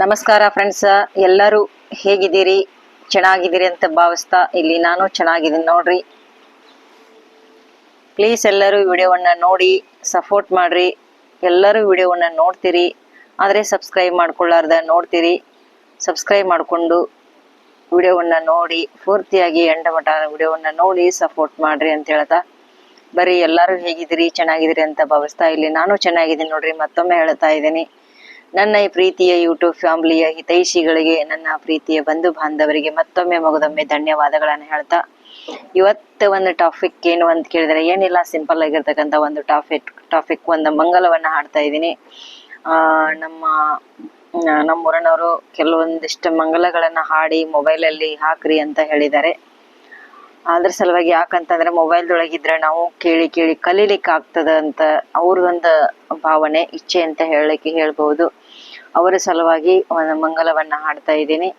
ನಮಸ್ಕಾರ ಫ್ರೆಂಡ್ಸ್ ಎಲ್ಲರೂ ಹೇಗಿದ್ದೀರಿ? ಚೆನ್ನಾಗಿದ್ದೀರಿ ಅಂತ ಭಾವಿಸ್ತಾ ಇಲ್ಲಿ ನಾನು ಚೆನ್ನಾಗಿದ್ದೀನಿ ನೋಡ್ರಿ. ಪ್ಲೀಸ್ ಎಲ್ಲರೂ ವಿಡಿಯೋವನ್ನು ನೋಡಿ ಸಪೋರ್ಟ್ ಮಾಡಿರಿ. ಎಲ್ಲರೂ ವಿಡಿಯೋವನ್ನು ನೋಡ್ತೀರಿ. ಆದರೆ ಸಬ್ಸ್ಕ್ರೈಬ್ ಮಾಡ್ಕೊಳ್ಳಾರ್ದ ನೋಡ್ತೀರಿ. ಸಬ್ಸ್ಕ್ರೈಬ್ ಮಾಡಿಕೊಂಡು ವಿಡಿಯೋವನ್ನು ನೋಡಿ, ಪೂರ್ತಿಯಾಗಿ ಎಂಡ ಮಟ ವಿಡಿಯೋವನ್ನು ನೋಡಿ ಸಪೋರ್ಟ್ ಮಾಡಿರಿ ಅಂತ ಹೇಳ್ತಾ. ಬರೀ ಎಲ್ಲರೂ ಹೇಗಿದ್ದೀರಿ, ಚೆನ್ನಾಗಿದ್ದೀರಿ ಅಂತ ಭಾವಿಸ್ತಾ ಇಲ್ಲಿ ನಾನು ಚೆನ್ನಾಗಿದ್ದೀನಿ ನೋಡ್ರಿ. ಮತ್ತೊಮ್ಮೆ ಹೇಳ್ತಾ ಇದ್ದೀನಿ. ನನ್ನ ಈ ಪ್ರೀತಿಯ ಯೂಟ್ಯೂಬ್ ಫ್ಯಾಮಿಲಿಯ ಹಿತೈಷಿಗಳಿಗೆ, ನನ್ನ ಪ್ರೀತಿಯ ಬಂಧು ಬಾಂಧವರಿಗೆ ಮತ್ತೊಮ್ಮೆ ಮಗದೊಮ್ಮೆ ಧನ್ಯವಾದಗಳನ್ನು ಹೇಳ್ತಾ, ಇವತ್ತು ಒಂದು ಟಾಪಿಕ್ ಏನು ಅಂತ ಕೇಳಿದ್ರೆ ಏನಿಲ್ಲ ಸಿಂಪಲ್ ಆಗಿರ್ತಕ್ಕಂಥ ಒಂದು ಟಾಪಿಕ್ ಟಾಪಿಕ್ ಒಂದು ಮಂಗಲವನ್ನ ಹಾಡ್ತಾ ಇದ್ದೀನಿ. ಆ, ನಮ್ಮ ನಮ್ಮೂರನವರು ಕೆಲವೊಂದಿಷ್ಟು ಮಂಗಲಗಳನ್ನ ಹಾಡಿ ಮೊಬೈಲಲ್ಲಿ ಹಾಕ್ರಿ ಅಂತ ಹೇಳಿದ್ದಾರೆ. ಅದ್ರ ಸಲುವಾಗಿ ಯಾಕಂತಂದ್ರೆ ಮೊಬೈಲ್ದೊಳಗಿದ್ರೆ ನಾವು ಕೇಳಿ ಕೇಳಿ ಕಲೀಲಿಕ್ಕೆ ಆಗ್ತದ ಅಂತ ಅವ್ರದೊಂದು ಭಾವನೆ, ಇಚ್ಛೆ ಅಂತ ಹೇಳಲಿಕ್ಕೆ ಹೇಳ್ಬಹುದು. ಅವರ ಸಲುವಾಗಿ ಒಂದು ಮಂಗಲವನ್ನ ಹಾಡ್ತಾ ಇದ್ದೀನಿ.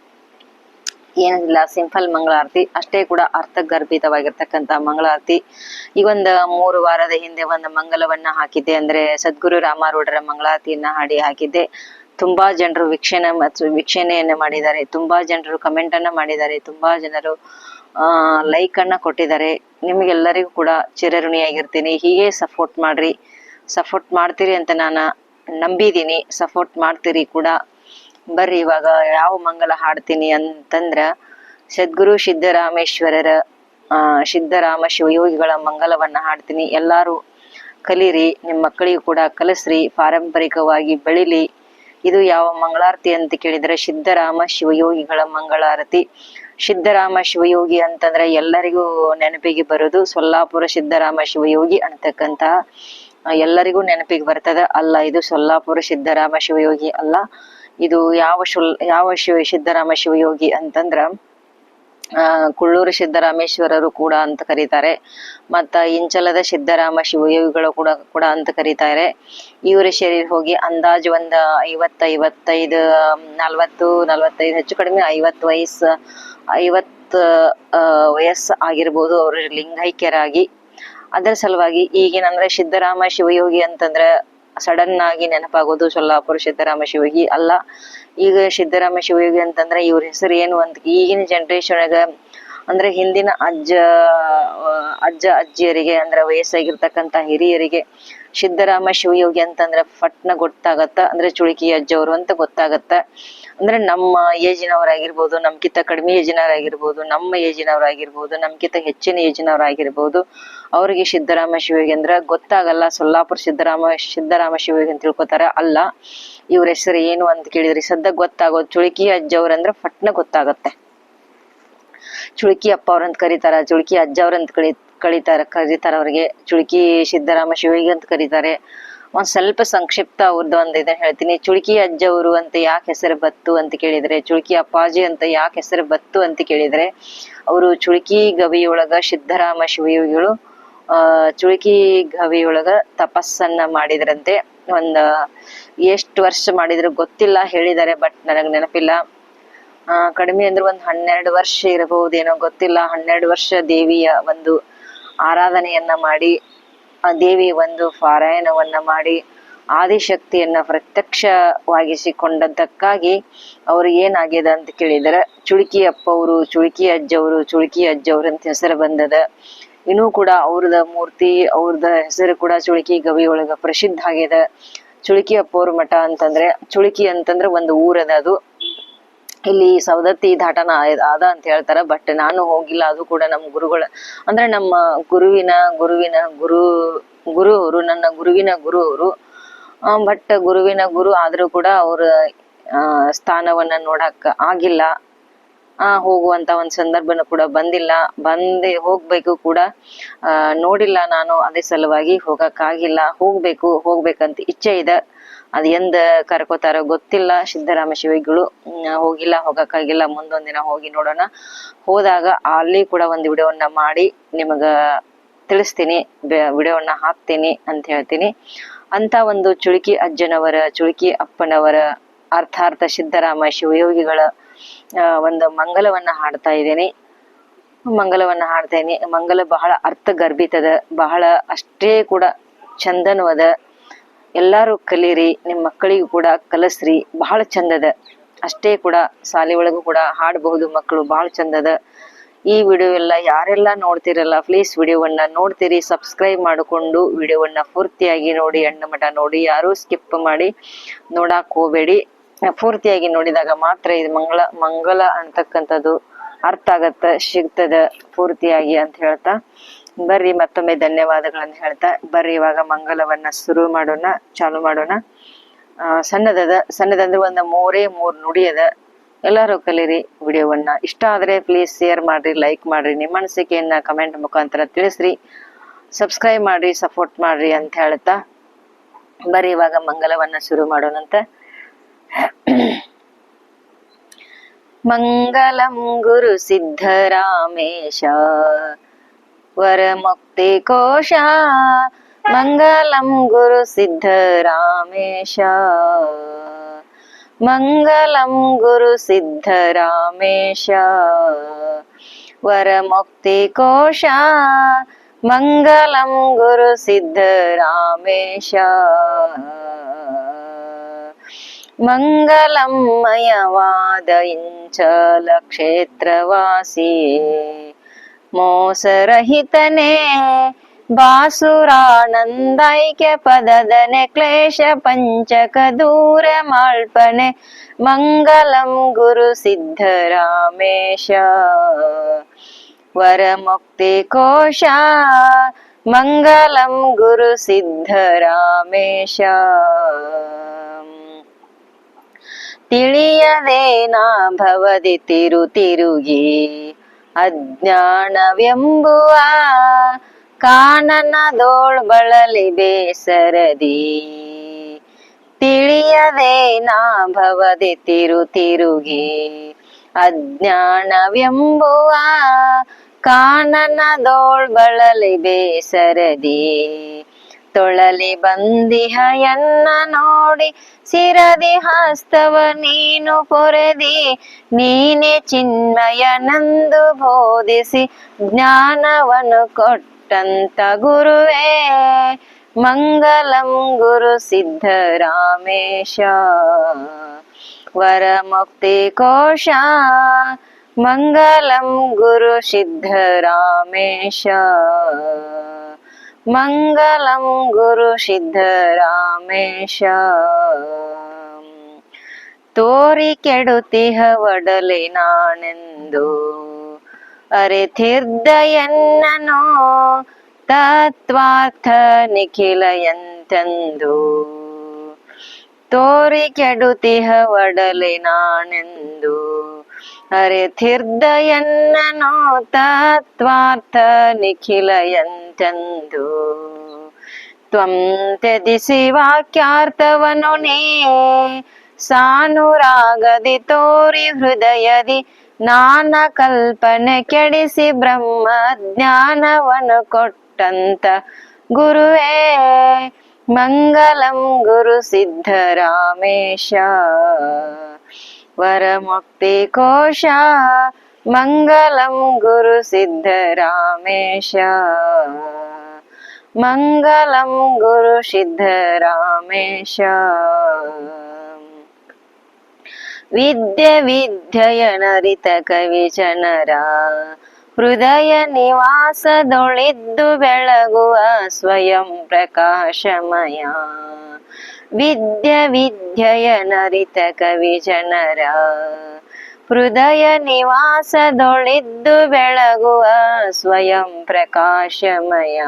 ಏನಿಲ್ಲ, ಸಿಂಪಲ್ ಮಂಗಳಾರತಿ. ಅಷ್ಟೇ ಕೂಡ ಅರ್ಥಗರ್ಭಿತವಾಗಿರ್ತಕ್ಕಂಥ ಮಂಗಳಾರತಿ. ಈ ಒಂದು ಮೂರು ವಾರದ ಹಿಂದೆ ಒಂದು ಮಂಗಲವನ್ನ ಹಾಕಿದ್ದೆ ಅಂದ್ರೆ ಸದ್ಗುರು ರಾಮಾರೂಢರ ಮಂಗಳಾರತಿಯನ್ನ ಹಾಡಿ ಹಾಕಿದ್ದೆ. ತುಂಬಾ ಜನರು ವೀಕ್ಷಣೆ ಮತ್ತು ವೀಕ್ಷಣೆಯನ್ನ ಮಾಡಿದ್ದಾರೆ. ತುಂಬಾ ಜನರು ಕಮೆಂಟ್ ಅನ್ನ ಮಾಡಿದ್ದಾರೆ. ತುಂಬಾ ಜನರು ಲೈಕ್ ಅನ್ನ ಕೊಟ್ಟಿದ್ದಾರೆ. ನಿಮಗೆಲ್ಲರಿಗೂ ಕೂಡ ಚಿರಋಣಿಯಾಗಿರ್ತೀನಿ. ಹೀಗೆ ಸಪೋರ್ಟ್ ಮಾಡ್ರಿ. ಸಪೋರ್ಟ್ ಮಾಡ್ತೀರಿ ಅಂತ ನಾನು ನಂಬಿದ್ದೀನಿ ಸಪೋರ್ಟ್ ಮಾಡ್ತೀರಿ ಕೂಡ. ಬರ್ರಿ, ಇವಾಗ ಯಾವ ಮಂಗಲ ಹಾಡ್ತೀನಿ ಅಂತಂದ್ರ ಸದ್ಗುರು ಸಿದ್ದರಾಮೇಶ್ವರರ ಸಿದ್ದರಾಮ ಶಿವಯೋಗಿಗಳ ಮಂಗಲವನ್ನ ಹಾಡ್ತೀನಿ. ಎಲ್ಲಾರು ಕಲೀರಿ ನಿಮ್ಮ ಮಕ್ಕಳಿಗೂ ಕೂಡ ಕಲಿಸ್ರಿ, ಪಾರಂಪರಿಕವಾಗಿ ಬೆಳಿಲಿ. ಇದು ಯಾವ ಮಂಗಳಾರತಿ ಅಂತ ಕೇಳಿದ್ರೆ ಸಿದ್ದರಾಮ ಶಿವಯೋಗಿಗಳ ಮಂಗಳಾರತಿ. ಸಿದ್ದರಾಮ ಶಿವಯೋಗಿ ಅಂತಂದ್ರೆ ಎಲ್ಲರಿಗೂ ನೆನಪಿಗೆ ಬರೋದು ಸೊಲ್ಲಾಪುರ ಸಿದ್ದರಾಮ ಶಿವಯೋಗಿ ಅಂತಕ್ಕಂತಹ ಎಲ್ಲರಿಗೂ ನೆನಪಿಗೆ ಬರ್ತದ. ಅಲ್ಲ, ಇದು ಸೊಲ್ಲಾಪುರ ಸಿದ್ದರಾಮ ಶಿವಯೋಗಿ ಅಲ್ಲ, ಇದು ಯಾವ ಶುಲ್, ಯಾವ ಶಿವ ಸಿದ್ದರಾಮ ಶಿವಯೋಗಿ ಅಂತಂದ್ರ, ಆ, ಕುಳ್ಳೂರು ಸಿದ್ದರಾಮೇಶ್ವರರು ಕೂಡ ಅಂತ ಕರೀತಾರೆ. ಮತ್ತ ಇಂಚಲದ ಸಿದ್ದರಾಮ ಶಿವಯೋಗಿಗಳು ಕೂಡ ಕೂಡ ಅಂತ ಕರೀತಾರೆ. ಇವರ ಶರೀರ ಹೋಗಿ ಅಂದಾಜು ಒಂದ್ ಐವತ್ತ, ಐವತ್ತೈದು ನಲ್ವತ್ತು, ನಲ್ವತ್ತೈದು, ಹೆಚ್ಚು ಕಡಿಮೆ ಐವತ್ತು ವಯಸ್ಸು, ಐವತ್ತ ವಯಸ್ಸು ಆಗಿರ್ಬೋದು. ಅವರು ಲಿಂಗೈಕ್ಯರಾಗಿ ಅದರ ಸಲುವಾಗಿ ಈಗಿನ ಅಂದ್ರೆ ಸಿದ್ದರಾಮ ಶಿವಯೋಗಿ ಅಂತಂದ್ರೆ ಸಡನ್ ಆಗಿ ನೆನಪಾಗೋದು ಸೊಲ್ಲಾಪುರ ಸಿದ್ದರಾಮ ಶಿವಯೋಗಿ ಅಲ್ಲ. ಈಗ ಸಿದ್ದರಾಮ ಶಿವಯೋಗಿ ಅಂತಂದ್ರೆ ಇವ್ರ ಹೆಸರು ಏನು ಅಂತ ಈಗಿನ ಜನರೇಷನ್ ಅಂದ್ರೆ ಹಿಂದಿನ ಅಜ್ಜ ಅಜ್ಜ ಅಜ್ಜಿಯರಿಗೆ ಅಂದ್ರೆ ವಯಸ್ಸಾಗಿರ್ತಕ್ಕಂತ ಹಿರಿಯರಿಗೆ ಸಿದ್ದರಾಮ ಶಿವಯೋಗಿ ಅಂತಂದ್ರೆ ಫಟ್ನ ಗೊತ್ತಾಗತ್ತ ಅಂದ್ರೆ ಚುಳುಕಿ ಅಜ್ಜವರು ಅಂತ ಗೊತ್ತಾಗತ್ತ. ಅಂದ್ರೆ ನಮ್ಮ ಏಜಿನವರಾಗಿರ್ಬೋದು ನಮ್ಕಿಂತ ಕಡಿಮೆ ಏಜಿನವರಾಗಿರ್ಬೋದು ನಮ್ಮ ಏಜಿನವರಾಗಿರ್ಬೋದು ನಮ್ಕಿಂತ ಹೆಚ್ಚಿನ ಏಜಿನವರಾಗಿರ್ಬೋದು ಅವರಿಗೆ ಸಿದ್ದರಾಮ ಶಿವಯೋಗಿ ಅಂದ್ರೆ ಗೊತ್ತಾಗಲ್ಲ, ಸೊಲ್ಲಾಪುರ ಸಿದ್ದರಾಮ ಸಿದ್ದರಾಮ ಶಿವಯೋಗಿ ಅಂತ ತಿಳ್ಕೊತಾರೆ, ಅಲ್ಲ. ಇವ್ರ ಹೆಸರು ಏನು ಅಂತ ಕೇಳಿದ್ರಿ ಸದ್ಯ ಗೊತ್ತಾಗೋದು ಚುಳುಕಿ ಅಜ್ಜವ್ರ ಅಂದ್ರೆ ಫಟ್ನ ಗೊತ್ತಾಗತ್ತೆ. ಚುಳುಕಿ ಅಪ್ಪ ಅವ್ರಂತ ಕರೀತಾರ, ಚುಳುಕಿ ಅಜ್ಜ ಅವ್ರಂತ ಕಳಿ, ಕಳೀತಾರ, ಕರೀತಾರ ಅವ್ರಿಗೆ. ಚುಳುಕಿ ಸಿದ್ದರಾಮ ಶಿವಯೋಗಿ ಅಂತ ಕರೀತಾರೆ. ಒಂದ್ ಸ್ವಲ್ಪ ಸಂಕ್ಷಿಪ್ತ ಅವ್ರದ್ದು ಒಂದ್ ಇದನ್ನ ಹೇಳ್ತೀನಿ. ಚುಳುಕಿ ಅಜ್ಜವರು ಅಂತ ಯಾಕೆ ಹೆಸರು ಬತ್ತು ಅಂತ ಕೇಳಿದ್ರೆ, ಚುಳುಕಿ ಅಪ್ಪಾಜಿ ಅಂತ ಯಾಕೆ ಹೆಸರು ಬತ್ತು ಅಂತ ಕೇಳಿದ್ರೆ, ಅವರು ಚುಳುಕಿ ಗವಿಯೊಳಗ ಸಿದ್ದರಾಮ ಶಿವಯೋಗಿಗಳು, ಆ, ಚುಳುಕಿ ಗವಿಯೊಳಗ ತಪಸ್ಸನ್ನ ಮಾಡಿದ್ರಂತೆ. ಒಂದ್ ಎಷ್ಟು ವರ್ಷ ಮಾಡಿದ್ರು ಗೊತ್ತಿಲ್ಲ ಹೇಳಿದ್ದಾರೆ, ಬಟ್ ನನಗ್ ನೆನಪಿಲ್ಲ. ಆ, ಕಡಿಮೆ ಅಂದ್ರೆ ಒಂದ್ ಹನ್ನೆರಡು ವರ್ಷ ಇರಬಹುದೇನೋ ಗೊತ್ತಿಲ್ಲ. ಹನ್ನೆರಡು ವರ್ಷ ದೇವಿಯ ಒಂದು ಆರಾಧನೆಯನ್ನ ಮಾಡಿ ಆ ದೇವಿ ಒಂದು ಪಾರಾಯಣವನ್ನ ಮಾಡಿ ಆದಿಶಕ್ತಿಯನ್ನ ಪ್ರತ್ಯಕ್ಷವಾಗಿಸಿಕೊಂಡದ್ದಕ್ಕಾಗಿ ಅವ್ರು ಏನಾಗ್ಯದ ಅಂತ ಕೇಳಿದ್ರೆ, ಚುಳುಕಿ ಅಪ್ಪವರು, ಚುಳುಕಿ ಅಜ್ಜವರು, ಚುಳುಕಿ ಅಜ್ಜವ್ರು ಅಂತ ಹೆಸರು ಬಂದದ. ಇನ್ನೂ ಕೂಡ ಅವ್ರದ ಮೂರ್ತಿ, ಅವ್ರದ ಹೆಸರು ಕೂಡ ಚುಳುಕಿ ಗವಿ ಒಳಗ ಪ್ರಸಿದ್ಧ ಆಗ್ಯದ. ಚುಳುಕಿ ಅಪ್ಪವ್ರ ಮಠ ಅಂತಂದ್ರೆ, ಚುಳುಕಿ ಅಂತಂದ್ರೆ ಒಂದು ಊರದ ಅದು ಇಲ್ಲಿ ಸವದತ್ತಿ ದಾಟನ ಅದ ಅಂತ ಹೇಳ್ತಾರ. ಬಟ್ ನಾನು ಹೋಗಿಲ್ಲ. ಅದು ಕೂಡ ನಮ್ಮ ಗುರುಗಳ ಅಂದ್ರೆ ನಮ್ಮ ಗುರುವಿನ ಗುರುವಿನ ಗುರು ಗುರು ಅವರು ನನ್ನ ಗುರುವಿನ ಗುರು ಅವರು ಬಟ್ ಗುರುವಿನ ಗುರು ಆದ್ರೂ ಕೂಡ ಅವ್ರ ಸ್ಥಾನವನ್ನ ನೋಡಕ್ ಆಗಿಲ್ಲ. ಆ, ಹೋಗುವಂತ ಒಂದ್ ಸಂದರ್ಭನೂ ಕೂಡ ಬಂದಿಲ್ಲ. ಬಂದೆ ಹೋಗ್ಬೇಕು ಕೂಡ ನೋಡಿಲ್ಲ ನಾನು. ಅದೇ ಸಲುವಾಗಿ ಹೋಗಕ್ಕಾಗಿಲ್ಲ ಹೋಗ್ಬೇಕು, ಹೋಗ್ಬೇಕಂತ ಇಚ್ಛೆ ಇದೆ. ಅದ್ ಎಂದ ಕರ್ಕೋತಾರೋ ಗೊತ್ತಿಲ್ಲ ಸಿದ್ದರಾಮ ಶಿವಿಗಳು ಹೋಗಿಲ್ಲ, ಹೋಗಕ್ಕಾಗಿಲ್ಲ. ಮುಂದೊಂದ್ ದಿನ ಹೋಗಿ ನೋಡೋಣ. ಹೋದಾಗ ಅಲ್ಲಿ ಕೂಡ ಒಂದು ವಿಡಿಯೋವನ್ನ ಮಾಡಿ ನಿಮಗ ತಿಳಿಸ್ತೀನಿ. ವಿಡಿಯೋವನ್ನ ಹಾಕ್ತೀನಿ ಅಂತ ಹೇಳ್ತೀನಿ. ಅಂತ ಒಂದು ಚುಳುಕಿ ಅಜ್ಜನವರ, ಚುಳುಕಿ ಅಪ್ಪನವರ ಅರ್ಥಾರ್ಥ ಸಿದ್ದರಾಮ ಶಿವಯೋಗಿಗಳ ಯೋಗಿಗಳ ಒಂದು ಮಂಗಲವನ್ನ ಹಾಡ್ತಾ ಇದ್ದೀನಿ. ಮಂಗಲವನ್ನ ಹಾಡ್ತೇನೆ ಮಂಗಲ ಬಹಳ ಅರ್ಥ ಗರ್ಭಿತದ ಬಹಳ ಅಷ್ಟೇ ಕೂಡ ಚಂದನವದ ಎಲ್ಲಾರು ಕಲೀರಿ ನಿಮ್ಮ ಮಕ್ಕಳಿಗೂ ಕೂಡ ಕಲಸ್ರಿ ಬಹಳ ಚಂದದ. ಅಷ್ಟೇ ಕೂಡ ಶಾಲೆ ಒಳಗೂ ಕೂಡ ಹಾಡಬಹುದು ಮಕ್ಕಳು ಬಹಳ ಚಂದದ. ಈ ವಿಡಿಯೋ ಎಲ್ಲ ಯಾರೆಲ್ಲ ನೋಡ್ತಿರಲ್ಲ ಪ್ಲೀಸ್ ವಿಡಿಯೋವನ್ನ ನೋಡ್ತೀರಿ ಸಬ್ಸ್ಕ್ರೈಬ್ ಮಾಡಿಕೊಂಡು ವಿಡಿಯೋವನ್ನ ಪೂರ್ತಿಯಾಗಿ ನೋಡಿ, ಅಣ್ಣ ಮಠ ನೋಡಿ, ಯಾರೂ ಸ್ಕಿಪ್ ಮಾಡಿ ನೋಡಕ್ ಹೋಗ್ಬೇಡಿ. ಪೂರ್ತಿಯಾಗಿ ನೋಡಿದಾಗ ಮಾತ್ರ ಇದು ಮಂಗಳ ಮಂಗಲ ಅಂತಕ್ಕಂಥದ್ದು ಅರ್ಥ ಆಗತ್ತ, ಸಿಗ್ತದ ಪೂರ್ತಿಯಾಗಿ ಅಂತ ಹೇಳ್ತಾ. ಬರ್ರಿ, ಮತ್ತೊಮ್ಮೆ ಧನ್ಯವಾದಗಳನ್ನ ಹೇಳ್ತಾ ಬರ್ರಿ, ಇವಾಗ ಮಂಗಲವನ್ನ ಶುರು ಮಾಡೋಣ, ಚಾಲು ಮಾಡೋಣ. ಸಣ್ಣದದ, ಸಣ್ಣದಂದ್ರೆ ಒಂದು ಮೂರೇ ಮೂರು ನುಡಿ ಅದ ಎಲ್ಲರೂ ಕಲೀರಿ ವಿಡಿಯೋವನ್ನ. ಇಷ್ಟ ಆದ್ರೆ ಪ್ಲೀಸ್ ಶೇರ್ ಮಾಡ್ರಿ ಲೈಕ್ ಮಾಡ್ರಿ, ನಿಮ್ಮ ಅನಿಸಿಕೆಯನ್ನ ಕಮೆಂಟ್ ಮುಖಾಂತರ ತಿಳಿಸ್ರಿ. ಸಬ್ಸ್ಕ್ರೈಬ್ ಮಾಡ್ರಿ ಸಪೋರ್ಟ್ ಮಾಡ್ರಿ ಅಂತ ಹೇಳ್ತಾ ಬರ್ರಿ, ಇವಾಗ ಮಂಗಲವನ್ನ ಶುರು ಮಾಡೋಣಂತ ಮಂಗಲಂ ಗುರು ಸಿದ್ಧರಾಮೇಶ ವರಮುಕ್ತಿ ಕೋಶ ಮಂಗಲಂ ಗುರು ಸಿದ್ಧರಾಮೇಶ ಮಂಗಲಂ ಗುರು ಸಿದ್ಧರಾಮೇಶ ವರಮುಕ್ತಿ ಕೋಶ ಮೋಸರಹಿತನೇ ಬಾಸುರಾನಂದೈಕ್ಯ ಪದದನೆ ಕ್ಲೇಶ ಪಂಚಕ ದೂರ ಮಾಳ್ಪನೆ ಮಂಗಲಂ ಗುರು ಸಿದ್ಧರಾಮೇಶ ವರಮುಕ್ತಿ ಕೋಶ ಮಂಗಲಂ ಗುರು ಸಿದ್ಧರಾಮೇಶ ತಿಳಿಯದೇನಾ ಭವದಿ ತಿರು ತಿರುಗಿ ಅಜ್ಞಾನವೆಂಬುವ ಕಾನನದೋಳ್ ಬಳಲಿ ಬೇಸರದಿ. ತಿಳಿಯದೇನಾ ಭವದೆ ತಿರು ತಿರುಗಿ. ಅಜ್ಞಾನವೆಂಬುವ ಕಾನನದೋಳ್ ಬಳಲಿ ಬೇಸರದಿ. ತೊಳಲಿ ಬಂದಿಹ ಎನ್ನ ನೋಡಿ ಸಿರದಿ ಹಾಸ್ತವ ನೀನು ಪೊರೆದಿ. ನೀನೆ ಚಿನ್ಮಯನಂದು ಬೋಧಿಸಿ ಜ್ಞಾನವನ್ನು ಕೊಟ್ಟಂತ ಗುರುವೇ. ಮಂಗಲಂ ಗುರು ಸಿದ್ಧರಾಮೇಶ ವರಮುಕ್ತಿ ಕೋಶ. ಮಂಗಲಂ ಗುರು ಸಿದ್ಧರಾಮೇಶ ಮಂಗಲಂ ಗುರು ಸಿದ್ಧರಾಮೇಶ ತೋರಿ ಕೆಡುತಿಹ ಒಡಲೆ ನಾನೆಂದು ಅರೆತಿರ್ದಯನ್ನನೋ ತತ್ವಾರ್ಥ ನಿಖಿಲ ಎಂತೆಂದು ತೋರಿ ಕೆಡುತಿಹ ಒಡಲೆ ನಾನೆಂದು ಅರೆತಿರ್ದಯನ್ನನೋ ತತ್ವಾರ್ಥ ನಿಖಿಲ ಎಂತೆಂದು ತ್ವಂ ತ್ಯಜಿಸಿ ವಾಕ್ಯಾರ್ಥವನು ನೀ. ಸಾನುರಾಗದಿ ತೋರಿ ಹೃದಯದಿ ನಾನ ಕಲ್ಪನೆ ಕೆಡಿಸಿ ಬ್ರಹ್ಮ ಜ್ಞಾನವನ್ನು ಕೊಟ್ಟಂತ ಗುರುವೇ. ಮಂಗಲಂ ಗುರು ಸಿದ್ಧರಾಮೇಶ. ವರಮುಕ್ತಿ ಕೋಶ, ಮಂಗಲಂ ಗುರು ಸಿದ್ಧರಾಮೇಶ ಮಂಗಲಂ ಗುರು ಸಿದ್ಧರಾಮೇಶ ವಿದ್ಯೆ ವಿದ್ಯೆಯನರಿತ ಕವಿ ಜನರ, ಹೃದಯ ನಿವಾಸದೊಳಿದ್ದು ಬೆಳಗುವ ಸ್ವಯಂ ಪ್ರಕಾಶಮಯ. ವಿದ್ಯೆ ನರಿತ ಕವಿ ಜನರ ಹೃದಯ ನಿವಾಸದೊಳಿದ್ದು ಬೆಳಗುವ ಸ್ವಯಂ ಪ್ರಕಾಶಮಯ.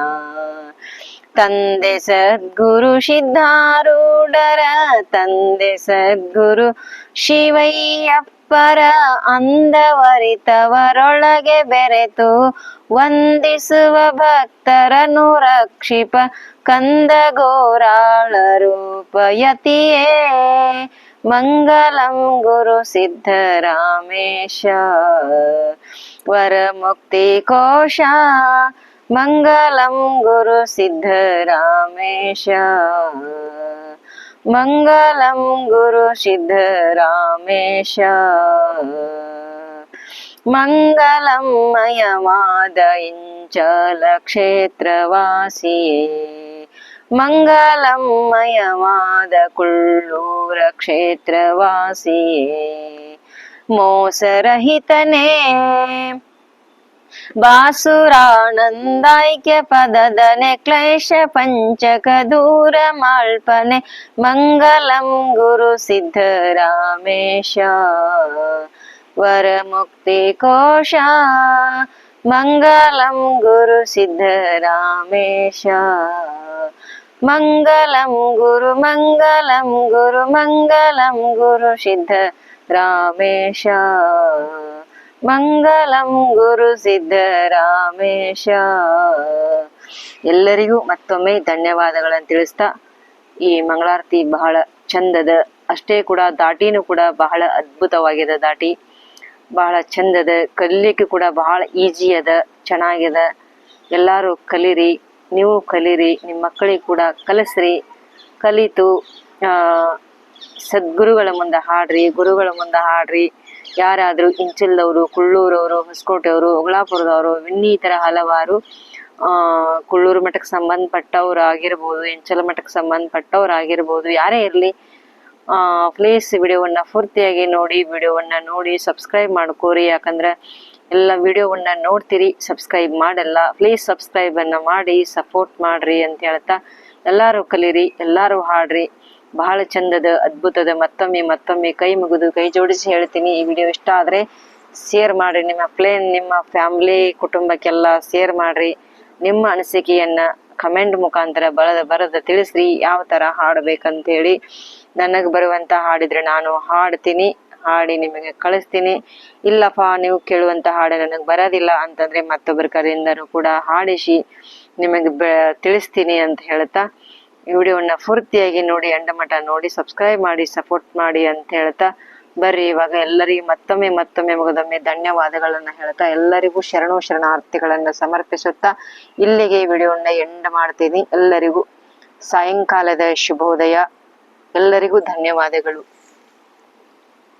ತಂದೆ ಸದ್ಗುರು ಸಿದ್ಧಾರೂಢರ, ತಂದೆ ಸದ್ಗುರು ಶಿವಯ್ಯಪ್ಪರ ಅಂದವರಿತವರೊಳಗೆ ಬೆರೆತು ವಂದಿಸುವ ಭಕ್ತರನು ರಕ್ಷಿಪ ಕಂದ ಗೋರಾಳ ರೂಪಯತಿಯೇ. ಮಂಗಲಂ ಗುರು ಸಿದ್ಧರಾಮೇಶ, ವರಮುಕ್ತಿ ಕೋಶ ಮಂಗಲಂ ಗುರು ಸಿದ್ಧರಾಮೇಶ ಮಂಗಲಂ ಗುರು ಸಿದ್ಧರಾಮೇಶ ಮಂಗಲಂ ಮಯವಾದ ಇಂಚಲ ಕ್ಷೇತ್ರವಾಸಿಯೇ ಮಂಗಲಮಯವಾದ ಕುಳ್ಳೂರ ಕ್ಷೇತ್ರವಾಸಿಯೇ ಮೋಸರಹಿತನೇ ಬಾಸುರಾನಂದಾಯ್ಕೆ ಪದದನೆ ಕ್ಲೇಶ ಪಂಚಕ ದೂರ ಮಾಳ್ಪನೆ ಮಂಗಲಂ ಗುರು ಸಿದ್ಧರಾಮೇಶ ವರಮುಕ್ತಿ ಕೋಶ ಮಂಗಲಂ ಗುರು ಸಿದ್ಧರಾಮೇಶ ಮಂಗಲಂ ಗುರು ಮಂಗಲಂ ಗುರು ಸಿದ್ದರಾಮೇಶ ಎಲ್ಲರಿಗೂ ಮತ್ತೊಮ್ಮೆ ಧನ್ಯವಾದಗಳನ್ನು ತಿಳಿಸ್ತಾ, ಈ ಮಂಗಳಾರತಿ ಬಹಳ ಚಂದದ, ಅಷ್ಟೇ ಕೂಡ ದಾಟಿನೂ ಕೂಡ ಬಹಳ ಅದ್ಭುತವಾಗಿದೆ ದಾಟಿ. ಬಹಳ ಚಂದದ, ಕಲಿಲಿಕ್ಕೆ ಕೂಡ ಬಹಳ ಈಜಿ ಅದ ಚೆನ್ನಾಗಿದೆ ಎಲ್ಲರೂ ಕಲಿರಿ, ನೀವು ಕಲಿರಿ, ನಿಮ್ಮ ಮಕ್ಕಳಿಗೆ ಕೂಡ ಕಲಿಸ್ರಿ. ಕಲಿತು ಸದ್ಗುರುಗಳ ಮುಂದೆ ಹಾಡ್ರಿ, ಗುರುಗಳ ಮುಂದೆ ಹಾಡ್ರಿ. ಯಾರಾದ್ರೂ ಇಂಚಲ್ದವರು, ಕುಳ್ಳೂರವರು, ಹೊಸಕೋಟೆಯವರು ಒಗಳಾಪುರದವರು ಇನ್ನಿತರ ಹಲವಾರು ಕುಳ್ಳೂರು ಮಠಕ್ಕೆ ಸಂಬಂಧಪಟ್ಟವ್ರು ಆಗಿರ್ಬೋದು ಎಂಚಲ ಮಠಕ್ಕೆ ಸಂಬಂಧಪಟ್ಟವ್ರು ಆಗಿರ್ಬೋದು ಯಾರೇ ಇರಲಿ ಪ್ಲೀಸ್ ವಿಡಿಯೋವನ್ನ ಪೂರ್ತಿಯಾಗಿ ನೋಡಿ, ವಿಡಿಯೋವನ್ನ ನೋಡಿ ಸಬ್ಸ್ಕ್ರೈಬ್ ಮಾಡ್ಕೋರಿ, ಯಾಕಂದ್ರೆ ಎಲ್ಲ ವಿಡಿಯೋವನ್ನ ನೋಡ್ತೀರಿ ಸಬ್ಸ್ಕ್ರೈಬ್ ಮಾಡಲ್ಲ ಪ್ಲೀಸ್ ಸಬ್ಸ್ಕ್ರೈಬನ್ನು ಮಾಡಿ ಸಪೋರ್ಟ್ ಮಾಡಿರಿ ಅಂತ ಹೇಳ್ತಾ, ಎಲ್ಲರೂ ಕಲೀರಿ, ಎಲ್ಲರೂ ಹಾಡ್ರಿ. ಬಹಳ ಚಂದದ, ಅದ್ಭುತದ, ಮತ್ತೊಮ್ಮೆ ಮತ್ತೊಮ್ಮೆ ಕೈ ಮುಗಿದು ಕೈ ಜೋಡಿಸಿ ಹೇಳ್ತೀನಿ. ಈ ವಿಡಿಯೋ ಇಷ್ಟ ಆದ್ರೆ ಶೇರ್ ಮಾಡ್ರಿ. ನಿಮ್ಮ ಪ್ಲೇನ್ ನಿಮ್ಮ ಫ್ಯಾಮಿಲಿ ಕುಟುಂಬಕ್ಕೆಲ್ಲ ಶೇರ್ ಮಾಡಿರಿ. ನಿಮ್ಮ ಅನಿಸಿಕೆಯನ್ನು ಕಮೆಂಟ್ ಮುಖಾಂತರ ಬರದ ಬರದ ತಿಳಿಸ್ರಿ. ಯಾವ ತರ ಹಾಡ್ಬೇಕಂತ ಹೇಳಿ ನನಗೆ ಬರುವಂತ ಹಾಡಿದ್ರೆ ನಾನು ಹಾಡ್ತೀನಿ. ಹಾಡಿ ನಿಮಗೆ ಕಳಿಸ್ತೀನಿ. ಇಲ್ಲಪ್ಪ, ನೀವು ಕೇಳುವಂತ ಹಾಡು ನನಗೆ ಬರೋದಿಲ್ಲ ಅಂತಂದ್ರೆ ಮತ್ತೊಬ್ಬರ ಕರೆಯಿಂದನೂ ಕೂಡ ಹಾಡಿಸಿ ನಿಮಗೆ ಬೆ, ತಿಳಿಸ್ತೀನಿ ಅಂತ ಹೇಳ್ತಾ ಈ ವಿಡಿಯೋವನ್ನು ಪೂರ್ತಿಯಾಗಿ ನೋಡಿ ಅಂಡಮಠ ನೋಡಿ ಸಬ್ಸ್ಕ್ರೈಬ್ ಮಾಡಿ ಸಪೋರ್ಟ್ ಮಾಡಿ ಅಂತ ಹೇಳ್ತಾ ಬರ್ರಿ. ಇವಾಗ ಎಲ್ಲರಿಗೂ ಮತ್ತೊಮ್ಮೆ ಮತ್ತೊಮ್ಮೆ ಮುಗದೊಮ್ಮೆ ಧನ್ಯವಾದಗಳನ್ನ ಹೇಳ್ತಾ ಎಲ್ಲರಿಗೂ ಶರಣು ಶರಣಾರ್ಥಿಗಳನ್ನ ಸಮರ್ಪಿಸುತ್ತಾ ಇಲ್ಲಿಗೆ ಈ ವಿಡಿಯೋನ ಎಂಡ್ ಮಾಡ್ತೀನಿ. ಎಲ್ಲರಿಗೂ ಸಾಯಂಕಾಲದ ಶುಭೋದಯ. ಎಲ್ಲರಿಗೂ ಧನ್ಯವಾದಗಳು.